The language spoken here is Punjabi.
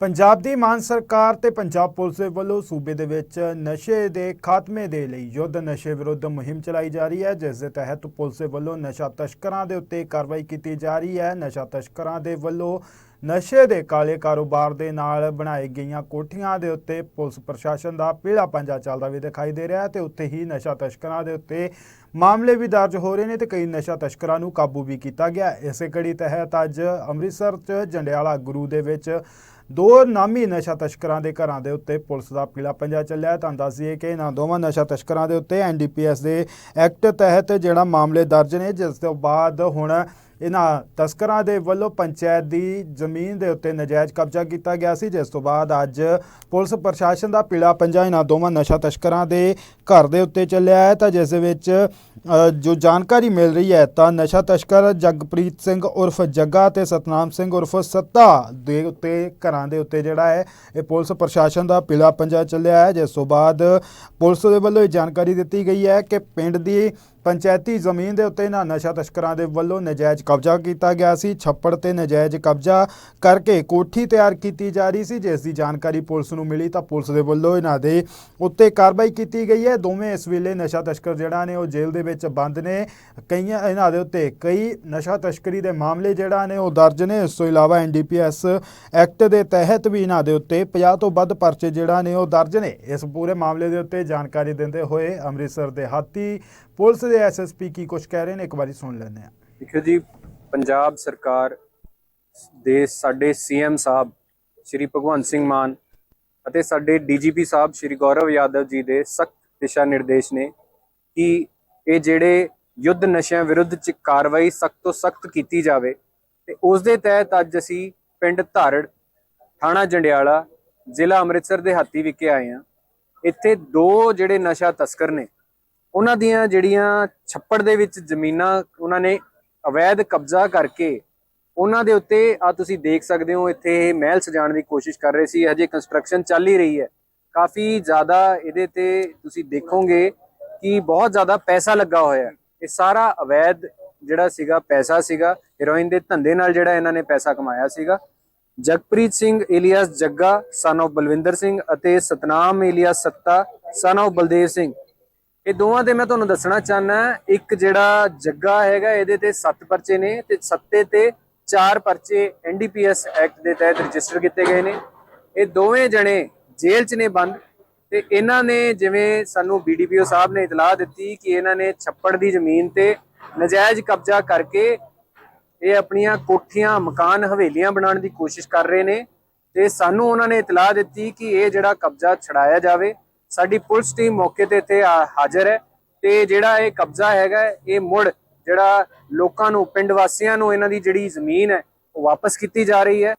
ਪੰਜਾਬ ਦੀ ਮਾਨ ਸਰਕਾਰ ਤੇ ਪੰਜਾਬ ਪੁਲਿਸ ਦੇ ਵੱਲੋਂ ਸੂਬੇ ਦੇ ਵਿੱਚ ਨਸ਼ੇ ਦੇ ਖਾਤਮੇ ਦੇ ਲਈ ਯੁੱਧ ਨਸ਼ੇ ਵਿਰੁੱਧ ਮੁਹਿੰਮ ਚਲਾਈ ਜਾ ਰਹੀ ਹੈ, ਜਿਸ ਦੇ ਤਹਿਤ ਪੁਲਿਸ ਦੇ ਵੱਲੋਂ ਨਸ਼ਾ ਤਸਕਰਾਂ ਦੇ ਉੱਤੇ ਕਾਰਵਾਈ ਕੀਤੀ ਜਾ ਰਹੀ ਹੈ। ਨਸ਼ਾ ਤਸਕਰਾਂ ਦੇ ਵੱਲੋਂ ਨਸ਼ੇ ਦੇ ਕਾਲੇ ਕਾਰੋਬਾਰ ਦੇ ਨਾਲ ਬਣਾਏ ਗਈਆਂ ਕੋਠੀਆਂ ਦੇ ਉੱਤੇ ਪੁਲਿਸ ਪ੍ਰਸ਼ਾਸਨ ਦਾ ਪੀਲਾ ਪੰਜਾ ਚੱਲਦਾ ਵੀ ਦਿਖਾਈ ਦੇ ਰਿਹਾ ਹੈ ਤੇ ਉੱਤੇ ਹੀ ਨਸ਼ਾ ਤਸਕਰਾਂ ਦੇ ਉੱਤੇ ਮਾਮਲੇ ਵੀ ਦਰਜ ਹੋ ਰਹੇ ਨੇ ਤੇ ਕਈ ਨਸ਼ਾ ਤਸਕਰਾਂ ਨੂੰ ਕਾਬੂ ਵੀ ਕੀਤਾ ਗਿਆ ਇਸੇ ਕੜੀ ਤਹਿਤ ਅੱਜ ਅੰਮ੍ਰਿਤਸਰ 'ਚ ਜੰਡਿਆਲਾ ਗੁਰੂ ਦੇ ਵਿੱਚ ਦੋ ਨਾਮੀ ਨਸ਼ਾ ਤਸਕਰਾਂ ਦੇ ਘਰਾਂ ਦੇ ਉੱਤੇ ਪੁਲਿਸ ਦਾ ਪੀਲਾ ਪੰਜਾ ਚੱਲਿਆ। ਤੁਹਾਨੂੰ ਦੱਸ ਦਈਏ ਕਿ ਇਹਨਾਂ ਦੋਵਾਂ ਨਸ਼ਾ ਤਸਕਰਾਂ ਦੇ ਉੱਤੇ ਐਨਡੀਪੀਐਸ ਦੇ ਐਕਟ ਤਹਿਤ ਜਿਹੜਾ ਮਾਮਲੇ ਦਰਜ ਨੇ, ਜਿਸ ਤੋਂ ਬਾਅਦ ਹੁਣ ਇਹਨਾਂ ਤਸਕਰਾਂ ਦੇ ਵੱਲੋਂ ਪੰਚਾਇਤ ਦੀ ਜ਼ਮੀਨ ਦੇ ਉੱਤੇ ਨਜਾਇਜ਼ ਕਬਜ਼ਾ ਕੀਤਾ ਗਿਆ ਸੀ, ਜਿਸ ਤੋਂ ਬਾਅਦ ਅੱਜ ਪੁਲਿਸ ਪ੍ਰਸ਼ਾਸਨ ਦਾ ਪੀਲਾ ਪੰਜਾ ਇਹਨਾਂ ਦੋਵਾਂ ਨਸ਼ਾ ਤਸਕਰਾਂ ਦੇ ਘਰ ਦੇ ਉੱਤੇ ਚੱਲਿਆ ਹੈ। ਤਾਂ ਜਿਸ ਦੇ ਵਿੱਚ ਜੋ ਜਾਣਕਾਰੀ ਮਿਲ ਰਹੀ ਹੈ, ਤਾਂ ਨਸ਼ਾ ਤਸਕਰ ਜਗਪ੍ਰੀਤ ਸਿੰਘ ਉਰਫ ਜੱਗਾ ਤੇ ਸਤਨਾਮ ਸਿੰਘ ਉਰਫ ਸੱਤਾ ਦੇ ਉੱਤੇ, ਘਰਾਂ ਦੇ ਉੱਤੇ ਜਿਹੜਾ ਹੈ, ਇਹ ਪੁਲਿਸ ਪ੍ਰਸ਼ਾਸਨ ਦਾ ਪੀਲਾ ਪੰਜਾ ਚੱਲਿਆ ਹੈ। ਜਿਸ ਤੋਂ ਬਾਅਦ ਪੁਲਿਸ ਦੇ ਵੱਲੋਂ ਇਹ ਜਾਣਕਾਰੀ ਦਿੱਤੀ ਗਈ ਹੈ ਕਿ ਪਿੰਡ ਦੀ ਪੰਚਾਇਤੀ ਜ਼ਮੀਨ ਦੇ ਉੱਤੇ ਇਹਨਾਂ ਨਸ਼ਾ ਤਸਕਰਾਂ ਦੇ ਵੱਲੋਂ ਨਜਾਇਜ਼ ਕਬਜ਼ਾ ਕੀਤਾ ਗਿਆ ਸੀ। ਛੱਪੜ ਤੇ ਨਜਾਇਜ਼ ਕਬਜ਼ਾ ਕਰਕੇ ਕੋਠੀ ਤਿਆਰ ਕੀਤੀ ਜਾ ਰਹੀ ਸੀ। ਜਿਸ ਦੀ ਜਾਣਕਾਰੀ ਪੁਲਿਸ ਨੂੰ ਮਿਲੀ ਤਾਂ ਪੁਲਿਸ ਦੇ ਵੱਲੋਂ ਇਹਨਾਂ ਦੇ ਉੱਤੇ ਕਾਰਵਾਈ ਕੀਤੀ ਗਈ ਹੈ। ਦੋਵੇਂ ਇਸ ਵੇਲੇ ਨਸ਼ਾ ਤਸਕਰ ਜਿਹੜਾ ਨੇ ਉਹ ਜੇਲ੍ਹ ਦੇ ਵਿੱਚ ਬੰਦ ਨੇ। ਕਈਆਂ ਇਹਨਾਂ ਦੇ ਉੱਤੇ ਕਈ ਨਸ਼ਾ ਤਸਕਰੀ ਦੇ ਮਾਮਲੇ ਜਿਹੜਾ ਨੇ ਉਹ ਦਰਜ ਨੇ। ਇਸ ਤੋਂ ਇਲਾਵਾ ਐਨਡੀਪੀਐਸ ਐਕਟ ਦੇ ਤਹਿਤ ਵੀ ਇਹਨਾਂ ਦੇ ਉੱਤੇ 50 ਤੋਂ ਵੱਧ ਪਰਚੇ ਜਿਹੜਾ ਨੇ ਉਹ ਦਰਜ ਨੇ। ਇਸ ਪੂਰੇ ਮਾਮਲੇ ਦੇ ਉੱਤੇ ਜਾਣਕਾਰੀ ਦਿੰਦੇ ਹੋਏ ਅੰਮ੍ਰਿਤਸਰ ਦੇ ਹਾਤੀ ਪੁਲਿਸ ਦੇ ਐਸਐਸਪੀ ਕੀ ਕੁਝ ਕਹਿ ਰਹੇ ਨੇ? ਇੱਕ ਵਾਰੀ ਸੁਣ ਲੈਂਦੇ ਹਾਂ। ਦੇਖੋ ਜੀ, ਪੰਜਾਬ ਸਰਕਾਰ ਦੇ ਸਾਡੇ ਸੀਐਮ ਸਾਹਿਬ, ਸ਼੍ਰੀ ਭਗਵੰਤ ਸਿੰਘ ਮਾਨ ਅਤੇ ਸਾਡੇ ਡੀਜੀਪੀ ਸਾਹਿਬ, ਸ਼੍ਰੀ ਗੌਰਵ ਯਾਦਵ ਜੀ ਦੇ ਸਖਤ ਦਿਸ਼ਾ ਨਿਰਦੇਸ਼ ਨੇ ਕਿ ਇਹ ਜਿਹੜੇ ਯੁੱਧ ਨਸ਼ਿਆਂ ਵਿਰੁੱਧ ਚ ਕਾਰਵਾਈ ਸਖਤ ਤੋਂ ਸਖਤ ਕੀਤੀ ਜਾਵੇ ਤੇ ਉਸ ਦੇ ਤਹਿਤ ਅੱਜ ਅਸੀਂ ਪਿੰਡ ਧਾਰੜ, ਥਾਣਾ ਜੰਡਿਆਲਾ, ਜ਼ਿਲ੍ਹਾ ਅੰਮ੍ਰਿਤਸਰ ਦੇ ਹਾਤੀ ਵਿਖੇ ਆਏ ਹਾਂ। ਇੱਥੇ ਦੋ ਜਿਹੜੇ ਨਸ਼ਾ ਤਸਕਰ ਨੇ ਉਹਨਾਂ ਦੀਆਂ ਜਿਹੜੀਆਂ ਛੱਪੜ ਦੇ ਵਿੱਚ ਜ਼ਮੀਨਾਂ ਉਹਨਾਂ ਨੇ ਅਵੈਧ ਕਬਜ਼ਾ ਕਰਕੇ ਉਹਨਾਂ ਦੇ ਉੱਤੇ ਆ ਤੁਸੀਂ ਦੇਖ ਸਕਦੇ ਹੋ, ਇੱਥੇ ਇਹ ਮਹਿਲ ਸਜਾਉਣ ਦੀ ਕੋਸ਼ਿਸ਼ ਕਰ ਰਹੇ ਸੀ, ਹਜੇ ਕੰਸਟਰਕਸ਼ਨ ਚੱਲ ਹੀ ਰਹੀ ਹੈ। ਕਾਫੀ ਜ਼ਿਆਦਾ ਇਹਦੇ ਤੇ ਤੁਸੀਂ ਦੇਖੋਗੇ ਕਿ ਬਹੁਤ ਜ਼ਿਆਦਾ ਪੈਸਾ ਲੱਗਾ ਹੋਇਆ ਹੈ। ਇਹ ਸਾਰਾ ਅਵੈਧ ਜਿਹੜਾ ਸੀਗਾ, ਪੈਸਾ ਸੀਗਾ ਹੀਰੋਇਨ ਦੇ ਧੰਦੇ ਨਾਲ ਜਿਹੜਾ ਇਹਨਾਂ ਨੇ ਪੈਸਾ ਕਮਾਇਆ ਸੀਗਾ। ਜਗਪ੍ਰੀਤ ਸਿੰਘ ਏਲੀਆਸ ਜੱਗਾ ਸਨ of ਬਲਵਿੰਦਰ ਸਿੰਘ ਅਤੇ ਸਤਨਾਮ ਇਲੀਅਸ ਸੱਤਾ ਸਨ of ਬਲਦੇਵ ਸਿੰਘ। ਇਹ ਦੋਵਾਂ ਤੇ ਮੈਂ ਤੁਹਾਨੂੰ ਦੱਸਣਾ ਚਾਹਨਾ ਇੱਕ ਜਿਹੜਾ ਜੱਗਾ ਹੈਗਾ ਇਹਦੇ ਤੇ 7 ਪਰਚੇ ਨੇ ਤੇ ਸੱਤੇ ਤੇ 4 ਪਰਚੇ ਐਨਡੀਪੀਐਸ ਐਕਟ ਦੇ ਤਹਿਤ ਰਜਿਸਟਰ ਕੀਤੇ ਗਏ ਨੇ। ਇਹ ਦੋਵੇਂ ਜਣੇ ਜੇਲ੍ਹ 'ਚ ਨੇ ਬੰਦ ਤੇ ਇਹਨਾਂ ਨੇ ਜਿਵੇਂ ਸਾਨੂੰ ਬੀਡੀਪੀਓ ਸਾਹਿਬ ਨੇ ਇਤਲਾਹ ਦਿੱਤੀ ਕਿ ਇਹਨਾਂ ਨੇ ਛੱਪੜ ਦੀ ਜ਼ਮੀਨ ਤੇ ਨਜਾਇਜ਼ ਕਬਜ਼ਾ ਕਰਕੇ ਇਹ ਆਪਣੀਆਂ ਕੋਠੀਆਂ, ਮਕਾਨ ਹਵੇਲੀਆਂ ਬਣਾਉਣ ਦੀ ਕੋਸ਼ਿਸ਼ ਕਰ ਰਹੇ ਨੇ ਤੇ ਸਾਨੂੰ ਉਹਨਾਂ ਨੇ ਇਤਲਾਹ ਦਿੱਤੀ ਕਿ ਇਹ ਜਿਹੜਾ ਕਬਜ਼ਾ ਛਡਾਇਆ ਜਾਵੇ। ਸਾਡੀ ਪੁਲਿਸ ਟੀਮ ਮੌਕੇ ਤੇ ਇੱਥੇ ਹਾਜ਼ਰ ਹੈ ਤੇ ਜਿਹੜਾ ਇਹ ਕਬਜ਼ਾ ਹੈਗਾ, ਇਹ ਮੁੜ ਜਿਹੜਾ ਲੋਕਾਂ ਨੂੰ, ਪਿੰਡ ਵਾਸੀਆਂ ਨੂੰ ਇਹਨਾਂ ਦੀ ਜਿਹੜੀ ਜ਼ਮੀਨ ਹੈ, ਉਹ ਵਾਪਸ ਕੀਤੀ ਜਾ ਰਹੀ ਹੈ।